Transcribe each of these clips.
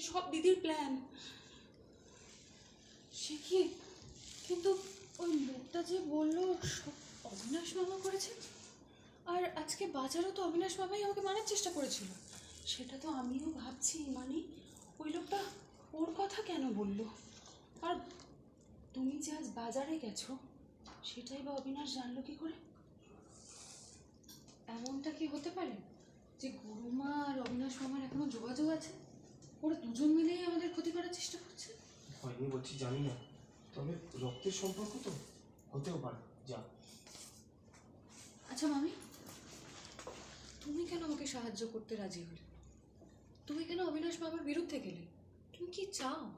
সব দিদির প্ল্যান সে কি? কিন্তু ওই লোকটা যে বলল, সব অবিনাশ মামা করেছে? আর আজকে বাজারও তো অবিনাশ মামাই আমাকে মানার চেষ্টা করেছিল। সেটা তো আমিও ভাবছি মানে ওই লোকটা ওর কথা কেন বলল? আর তুমি যে আজ বাজারে গেছো, সেটাই বা অবিনাশ জানলো কি করে? এমনটা কি হতে পারে যে গুরুমা আর অবিনাশ মামার এখনও যোগাযোগ আছে? ওরা দুজন মিলেই আমাদের ক্ষতি করার চেষ্টা করছে? হয়নি বলছি জানি না। তবে রক্তের সম্পর্ক তো হতেও পারে। যা। আচ্ছা মামি তুমি কেন আমাকে সাহায্য করতে রাজি হলে? তুমি কেন অবিনাশ বাবার বিরুদ্ধে গেলে? তুমি কি চাও?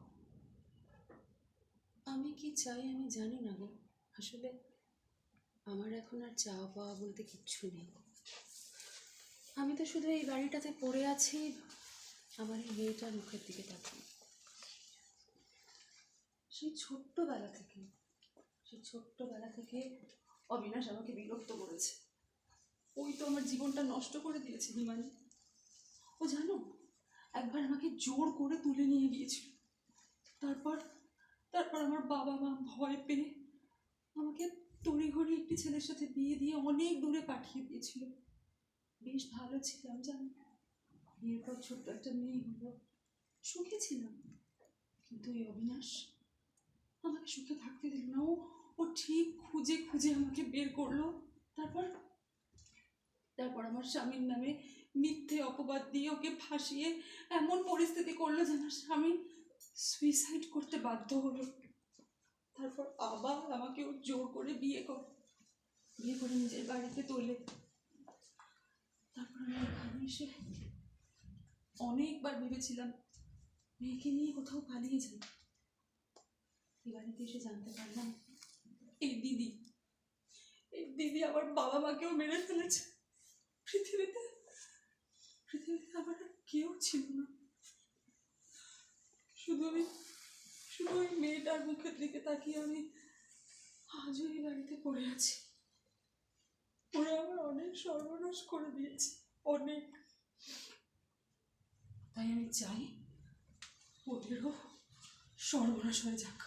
আমি কি চাই আমি জানি না গো। আসলে আমার এখন আর চাওয়া পাওয়া বলতে কিচ্ছু নেই। আমি তো শুধু এই বাড়িটাতে পড়ে আছি। আমার এই মেয়েটার মুখের দিকে তাকিয়ে। সেই ছোট্টবেলা থেকে, সেই ছোট্টবেলা থেকে অবিনাশ আমাকে বিরক্ত করেছে। ওই তো আমার জীবনটা নষ্ট করে দিয়েছে হিমানি ও জানো, একবার আমাকে জোর করে তুলে নিয়ে গিয়েছিল। তারপর তারপর আমার বাবা মা ভয় পেয়ে আমাকে তড়িঘড়ি একটি ছেলের সাথে বিয়ে দিয়ে অনেক দূরে পাঠিয়ে দিয়েছিল। বেশ ভালো ছিলাম জানো। বিয়ের ছোট্ট একটা মেয়ে হলো। সুখে ছিলাম, কিন্তু এই অবিনাশ আমাকে সুখে থাকতে দিল না। ও ও ঠিক খুঁজে খুঁজে আমাকে বের করল। তারপর তারপর আমার স্বামীর নামে মিথ্যে অপবাদ দিয়ে ওকে ফাঁসিয়ে এমন পরিস্থিতি করল যে আমার স্বামী সুইসাইড করতে বাধ্য হলো। তারপর আবার আমাকে ও জোর করে বিয়ে করে বিয়ে করে নিজের বাড়িতে তোলে। তারপর আমি এখানে এসে অনেকবার ভেবেছিলাম মেয়েকে নিয়ে কোথাও পালিয়ে যাই। বাড়িতে এসে জানতে পারলাম, এই দিদি এই দিদি আমার বাবা মাকেও মেরে ফেলেছে। পৃথিবীতে পৃথিবীতে আমার আর কেউ ছিল না। শুধু আমি, শুধু ওই মেয়েটার মুখের দিকে তাকিয়ে আমি আজও এই বাড়িতে পড়ে আছি। ওরা আমার অনেক সর্বনাশ করে দিয়েছে, অনেক। তাই আমি চাই ওদেরও সর্বনাশ হয়ে যাক।